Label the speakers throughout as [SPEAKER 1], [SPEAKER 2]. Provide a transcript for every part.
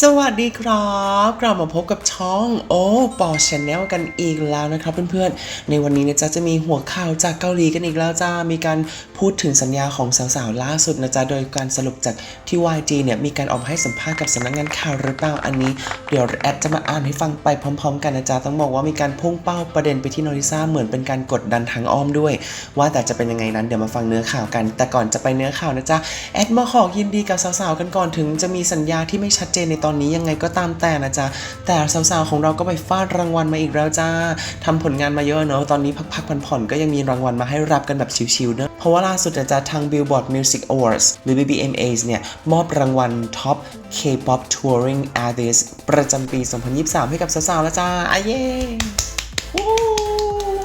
[SPEAKER 1] สวัสดีครับกลับมาพบกับช่องโอ้ปอชแนลกันอีกแล้วนะครับเพื่อนๆ ในวันนี้นะจ๊ะจะมีหัวข่าวจากเกาหลีกันอีกแล้วจ้า มีการพูดถึงสัญญาของสาวๆล่าสุดนะจ๊ะ โดยการสรุปจากที่ YG เนี่ยมีการออกให้สัมภาษณ์กับสำนักงานข่าวหรือเปล่าอันนี้ เดี๋ยวแอดจะมาอ่านให้ฟังไปพร้อม ๆ กันนะจ๊ะ ต้องบอกว่ามีการพุ่งเป้าประเด็นไปที่โนริซ่าเหมือนเป็นการกดดันทางอ้อมด้วย ว่าแต่จะเป็นยังไงนั้นเดี๋ยวมาฟังเนื้อข่าวกัน แต่ก่อนจะไปเนื้อข่าวนะจ๊ะแอดมาขอยินดีกับสาวๆกันก่อนถึง จะมีสัญญาที่ไม่ชัดเจนในตอนนี้ยังไงก็ตามแต่นะจ๊ะ แต่สาวๆของเราก็ไปฟาดรางวัลมาอีกแล้วจ้าทำผลงานมาเยอะเนอะตอนนี้พักๆผ่อนๆก็ยังมีรางวัลมาให้รับกันแบบชิวๆเนอะเพราะว่าล่าสุดนะจ๊ะทาง Billboard Music Awards หรือ BBMAs เนี่ยมอบรางวัล Top K-pop Touring Artist ประจำปี 2023 ให้กับสาวๆแล้วจ้าอาเย้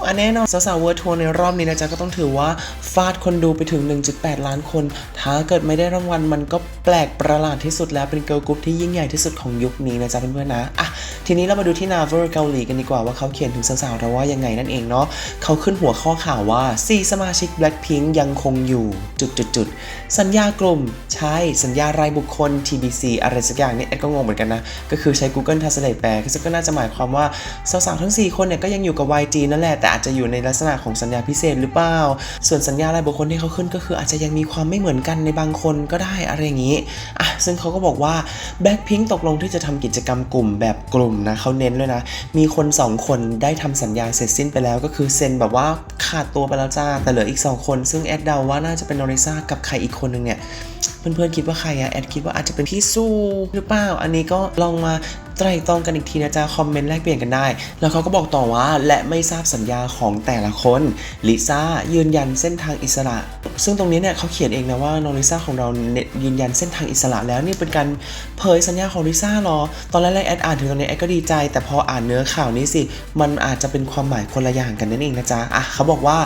[SPEAKER 1] อันแน่นอนสาวๆเวิร์ทัวร์ในรอบนี้นะจ๊ะก็ต้องถือว่าฟาดคนดูไปถึง 1.8 ล้านคน ถ้าเกิดไม่ได้รางวัลมันก็แปลกประหลาดที่สุดแล้วเป็นเกิร์ลกรุ๊ปที่ยิ่งใหญ่ที่สุดของยุคนี้นะจ๊ะเพื่อนๆนะอะทีนี้เรามาดูที่ Naver เกาหลีกันดีกว่าว่าเขาเขียนถึงสาวๆเราว่ายังไงนั่นเองเนาะเขาขึ้นหัวข้อข่าวว่า 4 สมาชิก Blackpink ยังคงอยู่จุดๆสัญญากลุ่มใช่สัญญารายบุคคล TBC อะไรสักอย่างเนี่ยแอดก็งงเหมือนกันนะก็คือใช้ Google Translate แปลก็น่าจะหมายความว่าสาวๆทั้ง 4 คนเนี่ยก็ยังอยู่กับ YG นั่นแหละแต่อาจจะอยู่ในลักษณะของสัญญาพิเศษหรือเปล่า ส่วนสัญญารายบุคคลที่เขาขึ้นก็คืออาจจะยังมีความไม่เหมือนกันในบางคนก็ได้อะไรอย่างนี้อะซึ่งเขาก็บอกว่า Blackpink ตกลงที่จะทำกิจกรรมกลุ่มแบบกลุ่มนะเขาเน้นเลยนะ มีคน 2 คนได้ทำสัญญาเสร็จสิ้นไปแล้วก็คือเซ็นแบบว่าขาดตัวไปแล้วจ้า แต่เหลืออีก 2 คน ซึ่งแอดเดาว่าน่าจะเป็นนอริซ่ากับใครอีกคนหนึ่งเนี่ยเพื่อนๆคิดว่าใครอะแอดคิดว่าอาจจะเป็นพี่สู้หรือเปล่า อันนี้ก็ลองมา ไตร่ตรองกันอีกทีนะจ๊ะคอมเมนต์แลกเปลี่ยนกันได้ แล้วเขาก็บอกต่อว่าและไม่ทราบสัญญาของแต่ละคนลิซ่ายืนยันเส้นทางอิสระ ซึ่งตรงนี้เนี่ยเขาเขียนเองนะว่าน้องลิซ่าของเราเนี่ยยืนยันเส้นทางอิสระแล้วนี่เป็นการเผยสัญญาของลิซ่าหรอ ตอนแรกๆแอดอ่านถึงตรงนี้แอดก็ดีใจ แต่พออ่านเนื้อข่าวนี้สิ มันอาจจะเป็นความหมายคนละอย่างกันนั่นเองนะจ๊ะอะเขาบอกว่า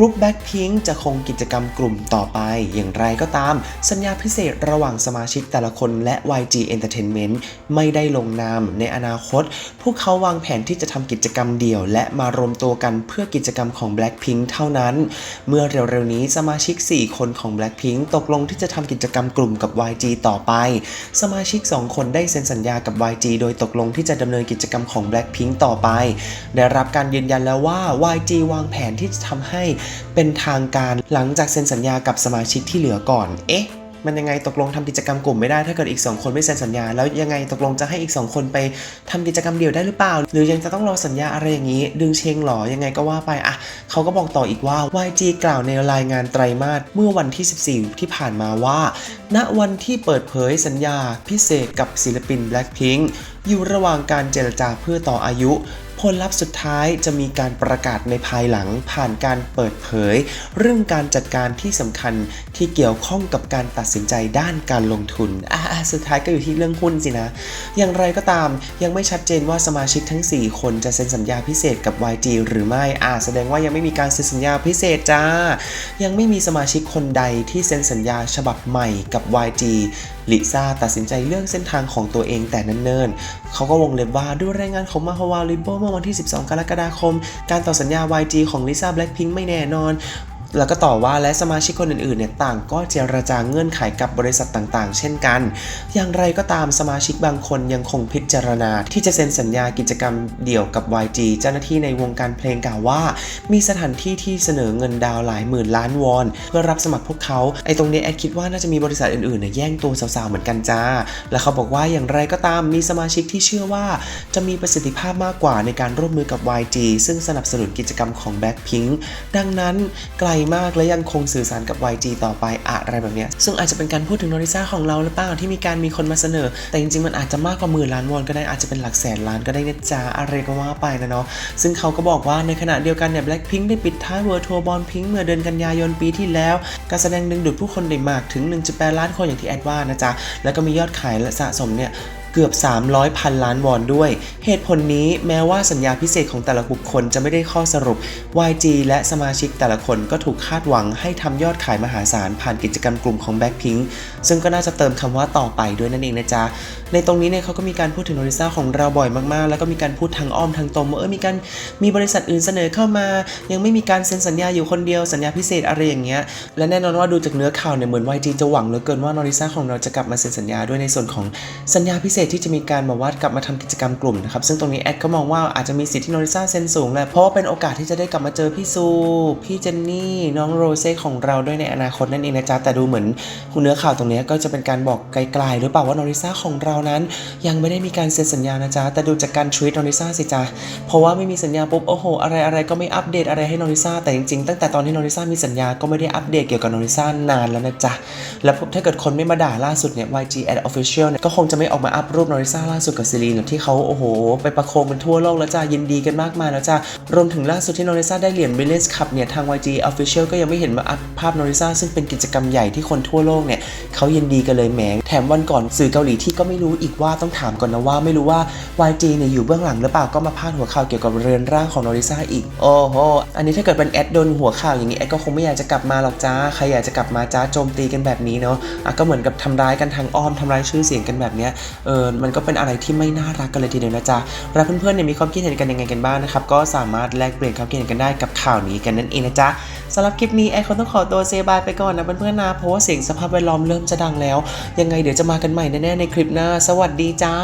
[SPEAKER 1] กลุ่มแบ็คพิงจะคงกิจกรรมกลุ่มต่อไป อย่างไรก็ตาม สัญญาพิเศษระหว่างสมาชิกแต่ละคนและ YG Entertainment ไม่ได้ลงนามในอนาคต พวกเขาวางแผนที่จะทำกิจกรรมเดี่ยว และมารวมตัวกันเพื่อกิจกรรมของ Blackpink เท่านั้น เมื่อเร็วๆนี้สมาชิก 4 คนของ Blackpink ตกลงที่จะทำกิจกรรมกลุ่มกับ YG ต่อไป สมาชิก 2 คนได้เซ็นสัญญากับ YG โดยตกลงที่จะดำเนินกิจกรรมของ Blackpink ต่อไป ได้รับการยืนยันแล้วว่า YG วางแผนที่จะทำให้เป็นทางการหลังจากเซ็นสัญญากับสมาชิกที่เหลือก่อน เอ๊ะ มันยังไงตกลงทำกิจกรรมกลุ่มไม่ได้ถ้าเกิดอีก 2 คนไม่เซ็นสัญญา แล้วยังไงตกลงจะให้อีก 2 คนไปทำกิจกรรมเดี่ยวได้หรือเปล่า หรือยังจะต้องรอสัญญาอะไรอย่างนี้ ดึงเชงหรอยังไงก็ว่าไปอะเขาก็บอกต่ออีกว่า YG กล่าวในรายงานไตรมาสเมื่อวันที่ 14 ที่ผ่านมาว่า ณวันที่เปิดเผยสัญญาพิเศษกับศิลปิน Blackpink อยู่ระหว่างการเจรจาเพื่อต่ออายุ ผลลัพธ์สุดท้ายจะมีการประกาศในภายหลังผ่านการเปิดเผย เรื่องการจัดการที่สำคัญที่เกี่ยวข้องกับการตัดสินใจด้านการลงทุนอ่าสุดท้ายก็อยู่ที่เรื่องหุ้นสินะ อย่างไรก็ตามยังไม่ชัดเจนว่าสมาชิกทั้ง 4 คนจะเซ็นสัญญาพิเศษกับ YG หรือไม่อ่าแสดงว่ายังไม่มีการเซ็นสัญญาพิเศษจ้า ยังไม่มีสมาชิกคนใดที่เซ็นสัญญาฉบับใหม่กับ YG ลิซ่าตัดสินใจเลือกเส้นทางของตัวเองแต่นันเนินเขาก็วงเล็บว่าด้วยรายงานของมาฮาวาลิโบเมื่อวันที่ 12 กรกฎาคม การต่อสัญญา YG ของลิซ่าแบล็คพิงไม่แน่นอน แล้วก็ต่อว่าและสมาชิกคนอื่นๆเนี่ยต่างก็เจรจาเงื่อนไขกับบริษัทต่างๆ เช่นกัน อย่างไรก็ตามสมาชิกบางคนยังคงพิจารณา ที่จะเซ็นสัญญากิจกรรมเดี่ยวกับ YG เจ้าหน้าที่ในวงการเพลงกล่าวว่า มีสถานที่ที่เสนอเงินดาวหลายหมื่นล้านวอน เพื่อรับสมัครพวกเขาไอ้ตรงนี้แอดคิดว่าน่าจะมีบริษัทอื่นๆเนี่ยแย่งตัวสาวๆเหมือนกันจ้า และเขาบอกว่าอย่างไรก็ตามมีสมาชิกที่เชื่อว่า จะมีประสิทธิภาพมากกว่าในการร่วมมือกับ YG ซึ่งสนับสนุนกิจกรรมของ Blackpink ดังนั้นไกลมากและยังคงสื่อสารกับ YG ต่อไปอะไรแบบเนี้ยซึ่งอาจจะเป็นการพูดถึงโนริซ่าของเราหรือเปล่าที่มีการมีคนมาเสนอ แต่จริงๆมันอาจจะมากกว่าหมื่นล้านวอนก็ได้อาจจะเป็นหลักแสนล้านก็ได้นะจ๊ะอะไรก็ว่าไปนะเนาะซึ่งเขาก็บอกว่าในขณะเดียวกันเนี่ย Blackpink ได้ปิดท้าย World Tour Born Pink เมื่อเดือนกันยายนปีที่แล้ว การแสดงดึงดูดผู้คนได้มากถึง 1.8 ล้านคนอย่างที่แอดว่านะจ๊ะแล้วก็มียอดขายและสะสมเนี่ย เกือบ 300พันล้านวอนด้วย เหตุผลนี้แม้ว่าสัญญาพิเศษของแต่ละบุคคลจะไม่ได้ข้อสรุป YG และสมาชิกแต่ละคนก็ถูกคาดหวังให้ทำยอดขายมหาศาลผ่านกิจกรรมกลุ่มของ Blackpink ซึ่งก็น่าจะเติมคำว่าต่อไปด้วยนั่นเองนะจ๊ะ ในตรงนี้เนี่ยเขาก็มีการพูดถึงโนริซ่าของเราบ่อยมากๆ แล้วก็มีการพูดทางอ้อมทางตรงว่าเออมีการมีบริษัทอื่นเสนอเข้ามา ยังไม่มีการเซ็นสัญญาอยู่คนเดียวสัญญาพิเศษอะไรอย่างเงี้ยและแน่นอนว่าดูจากเนื้อข่าวเนี่ยเหมือน YG จะหวังเหลือเกินว่านริซ่าของเราจะกลับมาเซ็นสัญญาด้วยในส่วนของสัญญาพิเศษษที่จะมีการมาว่ากลับมาทำกิจกรรมกลุ่มนะครับซึ่งตรงนี้แอดก็มองว่าอาจจะมีสิทธิ์ที่โนริซาเซนสูงแหละเพราะว่าเป็นโอกาสที่จะได้กลับมาเจอพี่ซูพี่เจนนี่น้องโรเซ่ของเราด้วยในอนาคตนั่นเองนะจ๊ะแต่ดูเหมือนเนื้อข่าวตรงนี้ก็จะเป็นการบอกไกลๆหรือเปล่าว่าโนริซาของเรานั้น ยังไม่ได้มีการเซ็นสัญญานะจ๊ะแต่ดูจากการทวีตโนริซาสิจ๊ะเพราะว่าไม่มีสัญญาปุ๊บโอ้โหอะไรอะไรก็ไม่อัปเดตอะไรให้โนริซาแต่จริงๆตั้งแต่ตอนที่โนริซามีสัญญาก็ไม่ได้อัปเดตเกี่ยวกับโนริซานานแล้วนะจ๊ะแล้วถ้าเกิดคนไม่มาด่าล่าสุดเนี่ย YG ad official เนี่ยก็คงจะไม่ออกมาอัพรูปโนริซาล่าสุดกับซีรีนที่เขาโอ้โห ไปประโคมกันทั่วโลกแล้วจ้ายินดีกันมากมายแล้วจ้ารวมถึงล่าสุดที่โนริซาได้เหรียญ Brilliance Cup เนี่ยทาง YG official ก็ยังไม่เห็นมาอัพภาพโนริซาซึ่งเป็นกิจกรรมใหญ่ที่คนทั่วโลกเนี่ยเขายินดีกันเลยแหมแถมวันก่อนสื่อเกาหลีที่ก็ไม่รู้อีกว่าต้องถามก่อนนะว่าไม่รู้ว่า YG เนี่ยอยู่เบื้องหลังหรือเปล่าก็มาพาดหัวข่าวเกี่ยวกับเรือนร่างของโนริซาอีกโอ้โหอันนี้ถ้าเกิดเป็นแอดโดนหัวข่าวอย่างนี้แอดก็คงไม่อยากจะกลับมาหรอกจ้าใครอยากจะกลับมาจ้าโจมตีกันแบบนี้เนาะอะก็เหมือนกับทำร้ายกันทางอ้อมทำร้ายชื่อเสียงกันแบบเนี้ยเออมันก็เป็นอะไรที่ไม่น่ารักกันเลยทีเดียวนะจ๊ะแล้วเพื่อนๆเนี่ยมีความคิดเห็นกันยังไงกันบ้างนะครับ ก็สามารถแลกเปลี่ยนความคิดเห็นกันได้กับข่าวนี้กันนั่นเองนะจ๊ะสำหรับคลิปนี้ไอคอนต้องขอตัวเซบายไปก่อนนะเพื่อนๆนะเพราะว่าเสียงสภาพแวดล้อมเริ่มจะดังแล้ว ยังไงเดี๋ยวจะมากันใหม่แน่ๆในคลิปหน้า สวัสดีจ้า